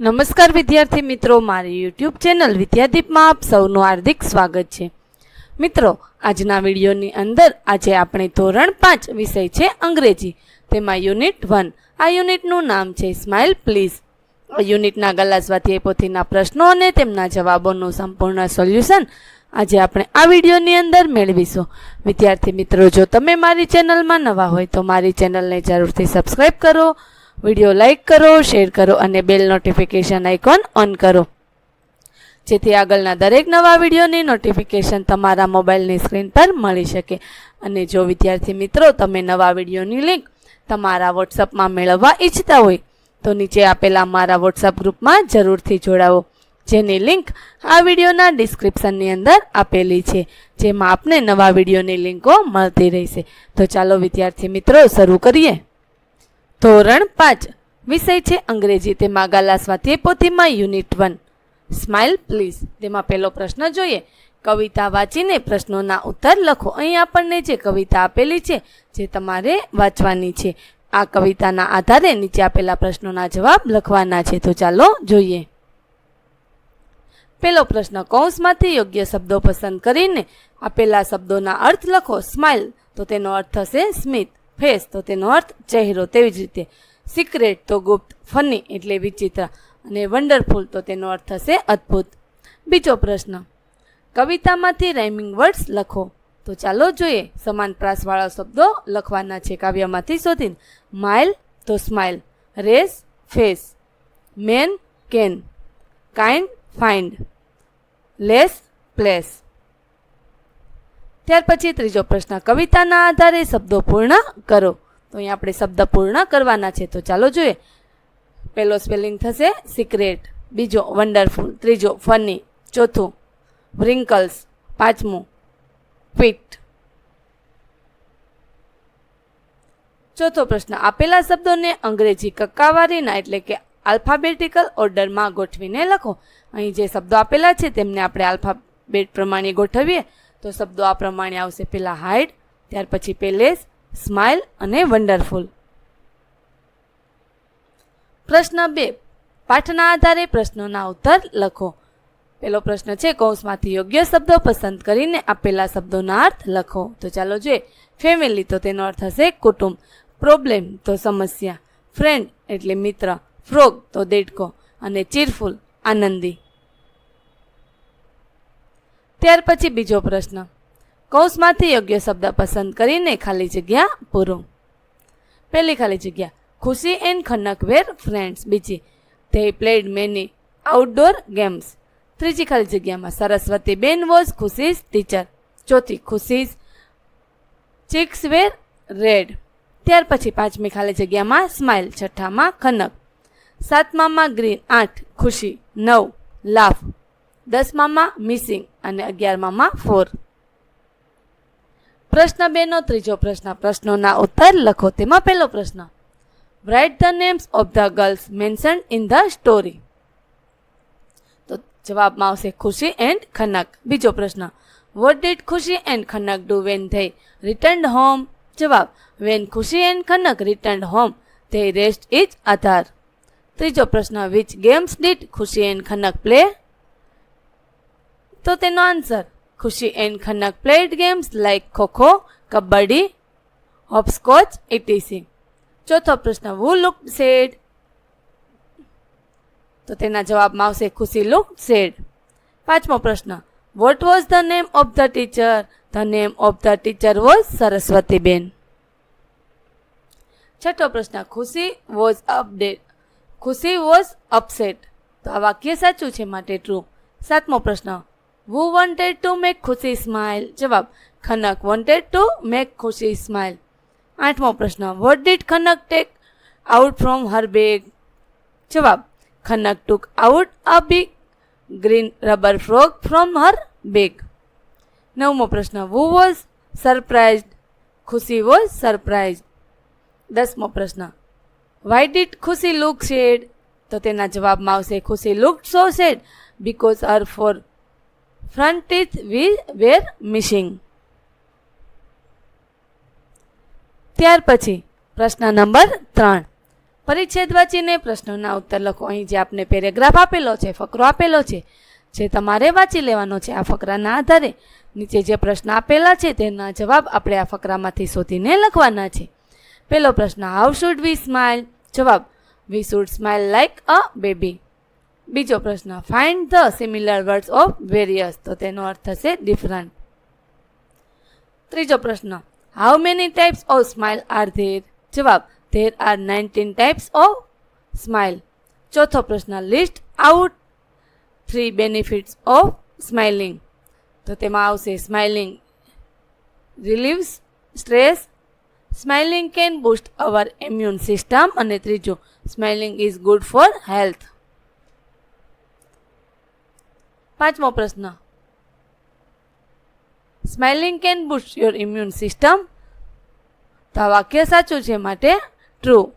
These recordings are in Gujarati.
નમસ્કાર વિદ્યાર્થી મિત્રો, મારી યુટ્યુબ ચેનલ વિદ્યાદીપમાં આપ સૌનું હાર્દિક સ્વાગત છે. મિત્રો, આજના વિડીયોની અંદર આજે આપણે ધોરણ પાંચ વિષય છે અંગ્રેજી. તેમાં યુનિટ વન, આ યુનિટનું નામ છે સ્માઇલ પ્લીઝ યુનિટના ગલા સ્વાધ્યાય પોથીના પ્રશ્નો અને તેમના જવાબોનું સંપૂર્ણ સોલ્યુશન આજે આપણે આ વિડીયોની અંદર મેળવીશું. વિદ્યાર્થી મિત્રો, જો તમે મારી ચેનલમાં નવા હોય તો મારી ચેનલને જરૂરથી સબસ્ક્રાઈબ કરો વીડિયો લાઇક કરો, શેર કરો અને બેલ નોટિફિકેશન આઇકોન ઓન કરો. જેથી આગળના દરેક નવા વિડીયોની નોટિફિકેશન તમારા મોબાઈલની સ્ક્રીન પર મળી શકે. અને જો વિદ્યાર્થી મિત્રો, તમે નવા વિડીયોની લિંક તમારા વોટ્સઅપમાં મેળવવા ઈચ્છતા હોય, તો નીચે આપેલા મારા વોટ્સઅપ ગ્રુપમાં જરૂરથી જોડાવો. જેની લિંક આ વિડીયોના ડિસ્ક્રિપ્શનની અંદર આપેલી છે, જેમાં આપને નવા વિડીયોની લિંકો મળતી રહેશે. તો ચાલો વિદ્યાર્થી મિત્રો, શરૂ કરીએ. ધોરણ પાંચ. વિષય છે અંગ્રેજી. તેમાં ગાલા સ્વાધ્યાય પોથીમાં યુનિટ વન. સ્માઇલ પ્લીઝ તેમાં પહેલો પ્રશ્ન જોઈએ. કવિતા વાંચીને પ્રશ્નોના ઉત્તર લખો. અહીં આપણને જે કવિતા આપેલી છે, જે તમારે વાંચવાની છે. આ કવિતાના આધારે નીચે આપેલા પ્રશ્નોના જવાબ લખવાના છે. તો ચાલો જોઈએ. પહેલો પ્રશ્ન, કૌંસમાંથી યોગ્ય શબ્દો પસંદ કરીને આપેલા શબ્દોના અર્થ લખો. સ્માઇલ તો તેનો અર્થ થશે સ્મિત. ફેસ તો તેનો અર્થ ચહેરો તેવી જ રીતે. સિક્રેટ તો ગુપ્ત ફની એટલે વિચિત્ર. અને વન્ડરફુલ તો તેનો અર્થ થશે અદ્ભુત. બીજો પ્રશ્ન. કવિતામાંથી રાઇમિંગ વર્ડ્સ લખો. તો ચાલો જોઈએ સમાન પ્રાસવાળા શબ્દો લખવાના છે કાવ્યમાંથી શોધીને. માઇલ તો smile race face man can kind find less place ત્યાર પછી ત્રીજો પ્રશ્ન, કવિતાના આધારે શબ્દો પૂર્ણ કરો. તો અહીં આપણે શબ્દ પૂર્ણ કરવાના છે, તો ચાલો જોઈએ. પહેલો સ્પેલિંગ થશે સિક્રેટ બીજો વન્ડરફુલ ત્રીજો ફની ચોથું વ્રિંકલ્સ પાંચમું ક્વિટ ચોથો પ્રશ્ન, આપેલા શબ્દોને અંગ્રેજી કક્કાવારીના એટલે કે આલ્ફાબેટિકલ ઓર્ડરમાં ગોઠવીને લખો. અહીં જે શબ્દો આપેલા છે તેમને આપણે આલ્ફાબેટ પ્રમાણે ગોઠવીએ. તો શબ્દો આ પ્રમાણે આવશે. પહેલાં હાઇડ ત્યાર પછી પેલેસ સ્માઇલ અને વન્ડરફુલ. પ્રશ્ન બે, પાઠના આધારે પ્રશ્નોના ઉત્તર લખો. પહેલો પ્રશ્ન છે, કૌંસમાંથી યોગ્ય શબ્દો પસંદ કરીને આપેલા શબ્દોના અર્થ લખો. તો ચાલો જોઈએ. ફેમિલી, તો તેનો અર્થ હશે કુટુંબ. પ્રોબ્લેમ, તો સમસ્યા. ફ્રેન્ડ, એટલે મિત્ર. ફ્રોગ, તો દેડકો. અને ચીરફુલ, આનંદી. ત્યાર પછી બીજો પ્રશ્ન. કૌંસમાંથી યોગ્ય શબ્દ પસંદ કરીને ખાલી જગ્યા પૂરો. પહેલી ખાલી જગ્યા. Khushi and Khanak were friends. બીજી they played many outdoor games ત્રીજી ખાલી જગ્યામાં સરસ્વતી બેન વોઝ ખુશીઝ ટીચર ચોથી ખુશીઝ ચિક્સ વેર રેડ ત્યાર પછી પાંચમી ખાલી જગ્યામાં સ્માઇલ છઠ્ઠામાં ખનક. સાતમામાં ગ્રીન આઠ, ખુશી, નવ લાફ દસમામાં મિસિંગ અને અગિયારમામાં ફોર પ્રશ્ન બેનો, ત્રીજો પ્રશ્ન. પ્રશ્નોના ઉત્તર લખો. તેમાં પહેલો પ્રશ્ન. Write the names of the girls mention in the story તો જવાબમાં આવશે ખુશી એન્ડ ખનક. બીજો પ્રશ્ન. What did Khushi and Khanak do when they return home જવાબ. When Khushi and Khanak return home they rest is આધાર. ત્રીજો પ્રશ્ન. Which games did Khushi and Khanak play તો તેનો answer, Khushi and Khanak played games like kho kho, kabaddi hopscotch etc ચોથો પ્રશ્ન વુ લુક સેડ તો તેના જવાબમાં આવશે, ખુશી લુક સેડ પાંચમો પ્રશ્ન what was the name of the teacher the name of the teacher was Saraswatiben છઠ્ઠો પ્રશ્ન, Khushi was update Khushi was upset તો આ વાક્ય સાચું છે, માટે ટ્રુ સાતમો પ્રશ્ન who wanted to make Khushi smile જવાબ Khanak wanted to make Khushi smile આઠમો પ્રશ્ન what did Khanak take out from her bag જવાબ Khanak took out a big green rubber frog from her bag નવમો પ્રશ્ન who was surprised Khushi was surprise દસમો પ્રશ્ન why did Khushi look sad તો તેના જવાબમાં આવશે Khushi look so sad because her four front teeth we were missing ત્યાર પછી, પ્રશ્ન નંબર ત્રણ. પરિચ્છેદ વાંચીને પ્રશ્નોના ઉત્તર લખો. અહીં જે આપને પેરેગ્રાફ આપેલો છે, ફકરો આપેલો છે, જે તમારે વાંચી લેવાનો છે, આ ફકરાના આધારે. નીચે જે પ્રશ્ન આપેલા છે, તેના જવાબ આપણે આ ફકરામાંથી શોધીને લખવાના છે. પહેલો પ્રશ્ન હાઉ શુડ વી સ્માઇલ જવાબ we should smile like a baby બીજો પ્રશ્ન. Find the similar words of various તો તેનો અર્થ થશે ડિફરન્ટ ત્રીજો પ્રશ્ન. How many types of smile are there જવાબ. There are nineteen types of smile ચોથો પ્રશ્ન. List out three benefits of smiling તો તેમાં આવશે smiling relieves stress smiling can boost our immune system અને ત્રીજું smiling is good for health પાંચમો પ્રશ્ન. Smiling can boost your immune system તો આ વાક્ય સાચું છે માટે ટ્રુ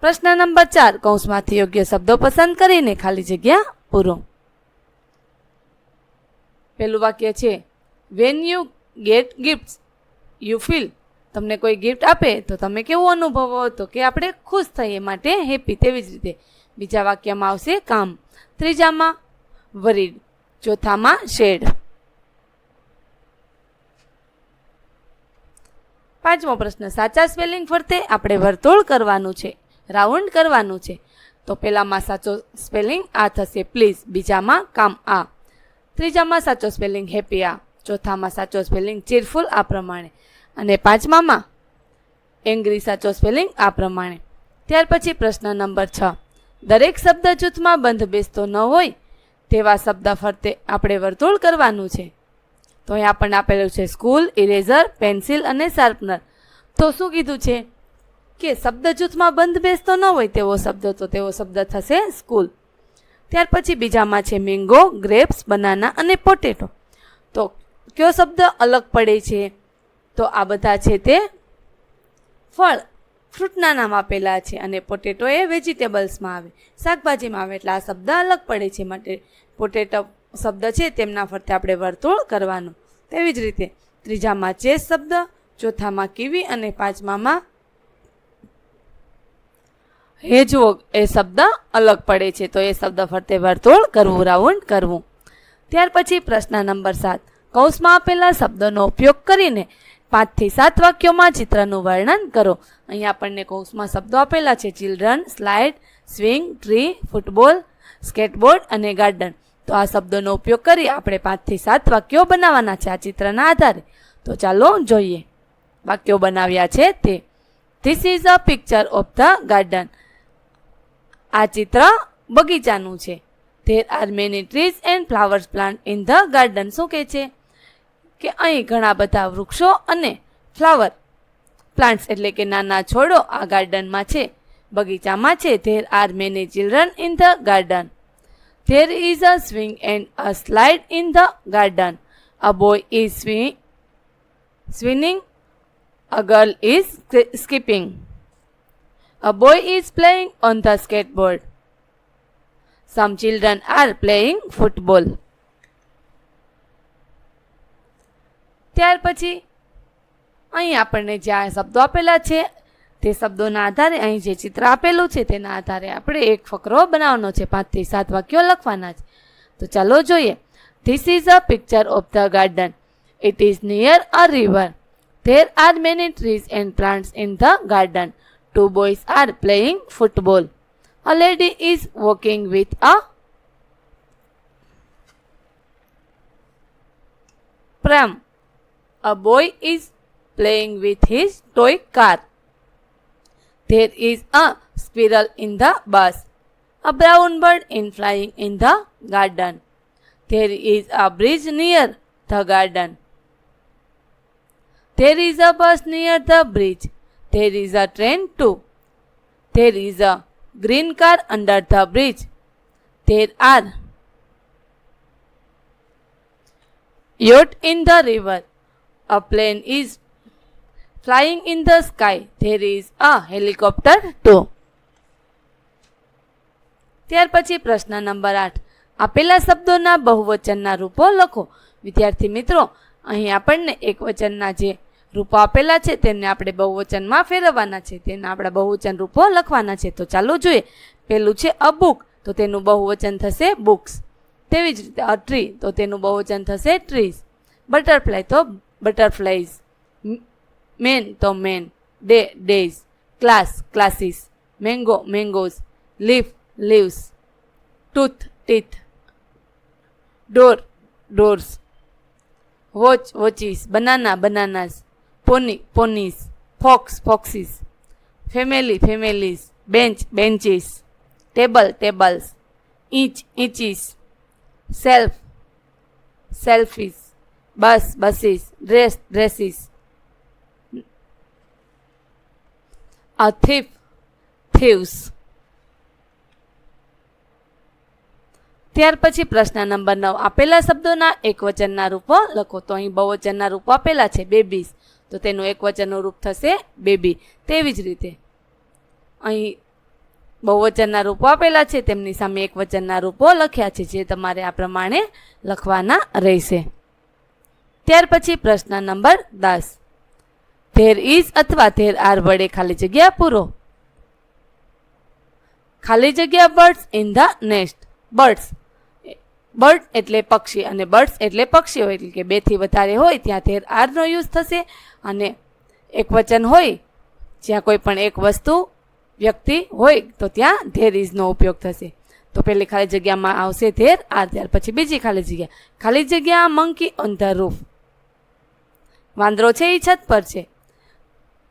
પ્રશ્ન નંબર ચાર. કૌંસમાંથી યોગ્ય શબ્દો પસંદ કરીને ખાલી જગ્યા પૂરો. પેલું વાક્ય છે when you get gift you feel તમને કોઈ ગિફ્ટ આપે તો તમે કેવું અનુભવો? તો કે આપણે ખુશ થઈએ માટે હેપી તેવી જ રીતે. બીજા વાક્યમાં આવશે કામ. ત્રીજામાં વરીડ. ચોથામાં શેડ. પાંચમો પ્રશ્ન. સાચા સ્પેલિંગ ફરતે આપણે વર્તુળ કરવાનું છે, રાઉન્ડ કરવાનું છે. તો પહેલામાં સાચો સ્પેલિંગ આ થશે. પ્લીઝ બીજામાં કામ આ. ત્રીજામાં સાચો સ્પેલિંગ હેપી આ. ચોથામાં સાચો સ્પેલિંગ ચીરફુલ આ પ્રમાણે. અને પાંચમામાં? એંગ્રી સાચો સ્પેલિંગ આ પ્રમાણે. ત્યાર પછી પ્રશ્ન નંબર છ. દરેક શબ્દ જૂથમાં બંધ બેસતો ન હોય તેવા શબ્દ ફરતે આપણે વર્તુળ કરવાનું છે. તો અહીં આપણને આપેલું છે સ્કૂલ, ઇરેઝર, પેન્સિલ અને શાર્પનર. તો શું કીધું છે? કે શબ્દ જૂથમાં બંધ બેસતો ન હોય તેવો શબ્દ, તો તેવો શબ્દ થશે સ્કૂલ. ત્યાર પછી બીજામાં છે મેંગો, ગ્રેપ્સ, બનાના અને પોટેટો. તો કયો શબ્દ અલગ પડે છે? તો આ બધા છે તે ફળ, ફ્રૂટના નામ આપેલા છે અને પોટેટો એ વેજીટેબલ્સમાં આવે. શાકભાજીમાં આવે એટલે આ શબ્દ અલગ પડે છે. માટે પોટેટો શબ્દ છે તેમના ફરતે આપણે વર્તુળ કરવાનું. તેવી જ રીતે ત્રીજામાં ચેસ શબ્દ, ચોથામાં કીવી અને પાંચમામાં હેજવોગ એ શબ્દ અલગ પડે છે. તો એ શબ્દ ફરતે વર્તુળ કરવું, રાઉન્ડ કરવું. ત્યાર પછી પ્રશ્ન નંબર સાત. કૌંસમાં આપેલા શબ્દોનો ઉપયોગ કરીને પાંચથી સાત વાક્યોમાં ચિત્રનું વર્ણન કરો. અહીં આપણને કૌંસમાં શબ્દો આપેલા છે. Children, slide, swing, tree, football, skateboard અને ગાર્ડન. તો આ શબ્દોનો ઉપયોગ કરી આપણે પાંચથી સાત વાક્યો બનાવવાના છે આ ચિત્રના આધારે. તો ચાલો જોઈએ. વાક્યો બનાવ્યા છે તે. This is a picture of the garden આ ચિત્ર બગીચાનું છે. There are many trees and flowers plant in the garden શું કહે છે? કે અહીં ઘણા બધા વૃક્ષો અને ફ્લાવર, પ્લાન્ટ્સ એટલે કે નાના છોડો આ ગાર્ડનમાં છે. બગીચામાં છે. There are many children in the garden. There is a swing and a slide in the garden. A boy is swing swimming a girl is skipping. A boy is playing on the skateboard. Some children are playing football. ત્યાર પછી અહીં આપણને જે આ શબ્દો આપેલા છે, તે શબ્દોના આધારે અહીં જે ચિત્ર આપેલું છે, તેના આધારે આપણે એક ફકરો બનાવવાનો છે. પાંચથી સાત વાક્યો લખવાના છે. તો ચાલો જોઈએ. This is a picture of the garden it is near a river there are many trees and plants in the garden two boys are playing football a lady is walking with a pram. A boy is playing with his toy car. There is a squirrel in the bus. A brown bird in flying in the garden. There is a bridge near the garden. There is a bus near the bridge. There is a train too. There is a green car under the bridge. There are yacht in the river. A plane is flying in the sky. There is a helicopter too. ત્યાર પછી પ્રશ્ન નંબર આઠ. આપેલા શબ્દોના બહુવચનના રૂપો લખો. વિદ્યાર્થી મિત્રો, અહીં આપણને એક વચનના જે રૂપો આપેલા છે તેમને આપણે બહુવચનમાં ફેરવવાના છે. તેના આપણા બહુવચન રૂપો લખવાના છે. તો ચાલો જોઈએ. પેલું છે અ બુક તો તેનું બહુવચન થશે બુક્સ તેવી જ રીતે અ ટ્રી તો તેનું બહુવચન થશે ટ્રીઝ બટરફ્લાય તો butterflies. Men, to men. Day, days. Class, classes. Mango, mangoes. Leaf, leaves. Tooth, teeth. Door, doors. Watch, watches. Banana, bananas. Pony, ponies. Fox, foxes. Family, families. Bench, benches. Table, tables. Inch, inches. Self, selfies. Bus, buses dress dresses a thief thieves ત્યાર પછી પ્રશ્ન નંબર નવ. આપેલા શબ્દોના એક વચનના રૂપો લખો. તો અહીં બહુવચનના રૂપો આપેલા છે, બેબીઝ. તો તેનું એક વચનનું રૂપ થશે બેબી. તેવી જ રીતે. અહીં બહુવચનના રૂપો આપેલા છે, તેમની સામે એક વચનના રૂપો લખ્યા છે, જે તમારે આ પ્રમાણે લખવાના રહેશે. ત્યાર પછી પ્રશ્ન નંબર દસ. ધેર ઇઝ અથવા ધેર આર વડે ખાલી જગ્યા પૂરો? ખાલી જગ્યા birds in the nest. Birds. Bird એટલે પક્ષી અને બર્ડ્સ એટલે પક્ષીઓ, એટલે કે બેથી વધારે હોય ત્યાં ધેર આરનો યુઝ થશે અને એક વચન હોય, જ્યાં કોઈ પણ એક વસ્તુ વ્યક્તિ હોય, તો ત્યાં ધેર ઇઝનો ઉપયોગ થશે. તો પહેલી ખાલી જગ્યામાં આવશે ધેર આર ત્યાર પછી બીજી ખાલી જગ્યા. ખાલી જગ્યા મંકી ઓન ધ રૂફ. વાંદરો છે એ છત પર છે.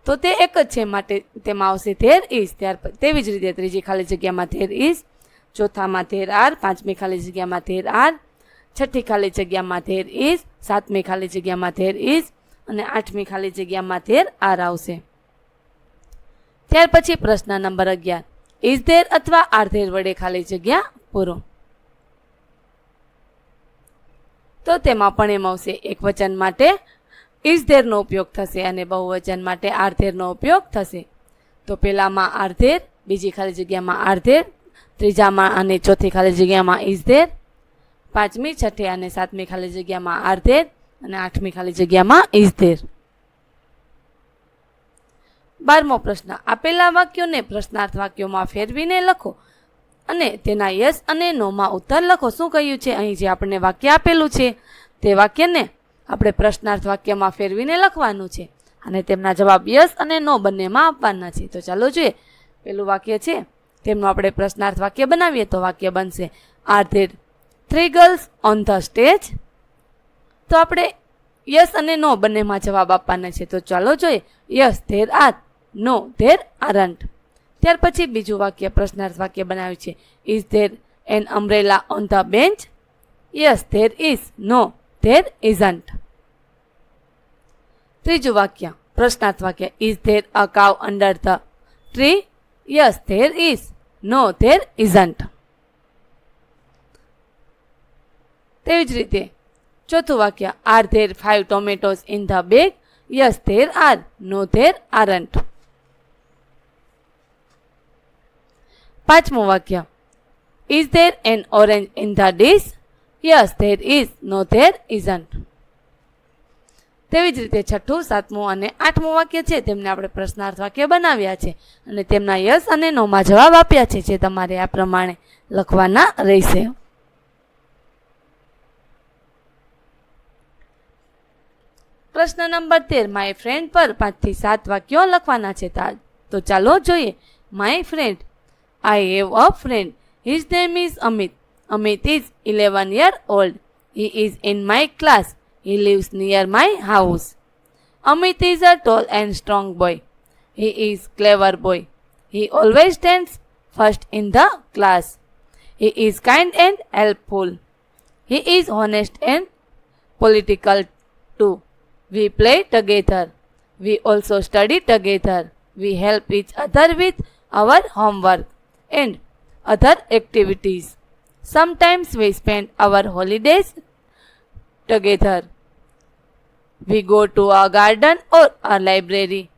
તો તે એક જ છે માટે તેમાં આવશે ધેર ઇઝ ત્યાર તેવી જ રીતે ત્રીજી ખાલી જગ્યામાં ધેર ઇઝ ચોથામાં ધેર આર. પાંચમી ખાલી જગ્યામાં ધેર આર. છઠ્ઠી ખાલી જગ્યામાં ધેર ઇઝ સાતમી ખાલી જગ્યામાં ધેર ઇઝ અને આઠમી ખાલી જગ્યામાં ધેર આર આવશે. ત્યાર પછી પ્રશ્ન નંબર અગિયાર. ઇઝ ધેર અથવા આર ધેર વડે ખાલી જગ્યા પૂરો. તો તેમાં પણ એમ આવશે. એક વચન માટે ઇઝ ધેરનો ઉપયોગ થશે અને બહુવચન માટે આર્ધેરનો ઉપયોગ થશે. તો પહેલામાં આર્ધેર બીજી ખાલી જગ્યામાં આર્ધેર ત્રીજામાં અને ચોથી ખાલી જગ્યામાં ઇઝધેર પાંચમી, છઠ્ઠી અને સાતમી ખાલી જગ્યામાં આર્ધેર અને આઠમી ખાલી જગ્યામાં ઇઝધેર બારમો પ્રશ્ન આપેલા વાક્યોને પ્રશ્નાર્થ વાક્યોમાં ફેરવીને લખો અને તેના યસ અને નોમાં ઉત્તર લખો. શું કહ્યું છે? અહીં જે આપણને વાક્ય આપેલું છે તે વાક્યને આપણે પ્રશ્નાર્થ વાક્યમાં ફેરવીને લખવાનું છે અને તેમના જવાબ યસ અને નો બંનેમાં આપવાના છે. તો ચાલો જોઈએ. પેલું વાક્ય છે. તેમનું આપણે પ્રશ્નાર્થ વાક્ય બનાવીએ તો વાક્ય બનશે. Are there three girls on the stage તો આપણે યસ અને નો બંનેમાં જવાબ આપવાના છે. તો ચાલો જોઈએ. Yes there are no there aren't ત્યાર પછી બીજું વાક્ય પ્રશ્નાર્થ વાક્ય બનાવ્યું છે. Is there an umbrella on the bench yes there is no there isn't ત્રીજું વાક્ય પ્રશ્નાર્થ વાક્ય is there a cow under the tree yes there is no there isn't તેવી જ રીતે, ચોથું વાક્ય are there five tomatoes in the bag yes there are no there aren't પાંચમું વાક્ય is there an orange in the dish yes there is no there isn't તેવી જ રીતે છઠ્ઠું, સાતમું અને આઠમું વાક્ય છે, તેમને આપણે પ્રશ્નાર્થ વાક્ય બનાવ્યા છે અને તેમના યસ અને નોમાં જવાબ આપ્યા છે, જે તમારે આ પ્રમાણે લખવાના રહેશે. પ્રશ્ન નંબર તેર માય ફ્રેન્ડ પર પાંચથી સાત વાક્યો લખવાના છે. તા- ચાલો જોઈએ. My friend I have a friend his name is Amit Amit is 11 year old. He is in my class. He lives near my house. Amit is a tall and strong boy. He is clever boy. He always stands first in the class. He is kind and helpful. He is honest and political too. We play together. We also study together. We help each other with our homework and other activities. Sometimes we spend our holidays together. We go to a garden or a library.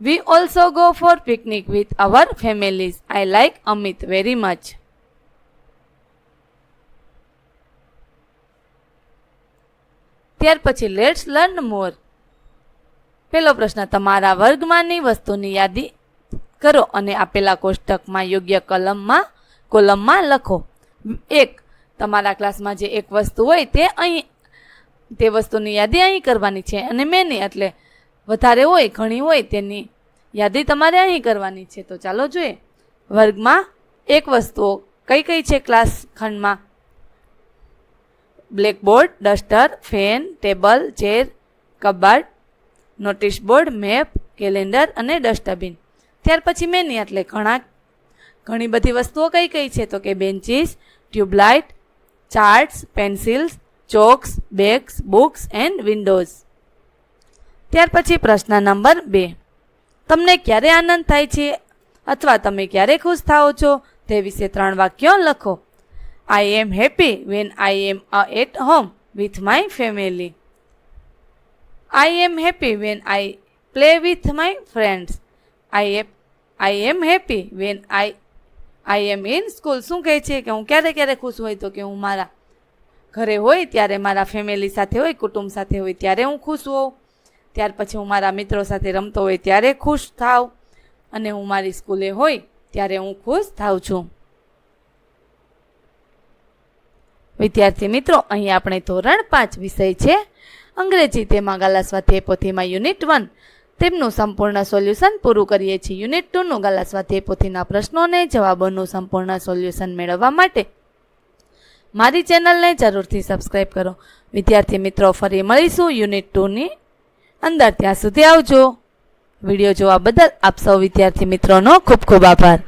We also go for picnic with our families. I like Amit very much. ત્યાર પછી લેટ્સ લર્ન મોર પહેલો પ્રશ્ન તમારા વર્ગમાંની વસ્તુની યાદી કરો અને આપેલા કોષ્ટકમાં યોગ્ય કલમમાં કોલમમાં લખો. એક, તમારા ક્લાસમાં જે એક વસ્તુ હોય તે અહીં, તે વસ્તુની યાદી અહીં કરવાની છે અને મેની એટલે વધારે હોય, ઘણી હોય તેની યાદી તમારે અહીં કરવાની છે. તો ચાલો જોઈએ. વર્ગમાં એક વસ્તુઓ કઈ કઈ છે ક્લાસ ખંડમાં? Blackboard, duster, fan, table, chair, કબાટ, નોટિસ બોર્ડ, મેપ, કેલેન્ડર અને ડસ્ટબિન. ત્યાર પછી મેની એટલે ઘણા ઘણી બધી વસ્તુઓ કઈ કઈ છે? તો કે benches, tube light, charts, pencils, chalks, bags, books and windows. ત્યાર પછી પ્રશ્ન નંબર બે. તમને ક્યારે આનંદ થાય છે? અથવા તમે ક્યારે ખુશ થાઓ છો? તે વિશે ત્રણ વાક્યો લખો. I am happy when I am at home with my family I am happy when I play with my friends I am I am happy when I I am in school શું કહે છે કે હું ક્યારે ક્યારે ખુશ હોય તો કે હું મારા ઘરે હોય ત્યારે મારા ફેમિલી સાથે હોય, કુટુંબ સાથે હોય ત્યારે હું ખુશ હોઉં. ત્યાર પછી હું મારા મિત્રો સાથે રમતો હોય ત્યારે ખુશ થાવ અને હું મારી સ્કૂલે હોય ત્યારે હું ખુશ થાઉં છું. વિદ્યાર્થી મિત્રો, અહીં આપણે ધોરણ પાંચ વિષય છે. અંગ્રેજી તેમાં ગાલા સ્વાધ્યાય પોથીમાં યુનિટ વન. તેમનું સંપૂર્ણ સોલ્યુશન પૂરું કરીએ છીએ. યુનિટ ટુનું ગાલા સ્વાધ્યાય પોથીના પ્રશ્નો અને જવાબોનું સંપૂર્ણ સોલ્યુશન મેળવવા માટે મારી ચેનલને જરૂરથી સબસ્ક્રાઈબ કરો. વિદ્યાર્થી મિત્રો, ફરી મળીશું યુનિટ ટુની અંદર. ત્યાં સુધી આવજો. વીડિયો જોવા બદલ આપ સૌ વિદ્યાર્થી મિત્રોનો ખૂબ ખૂબ આભાર.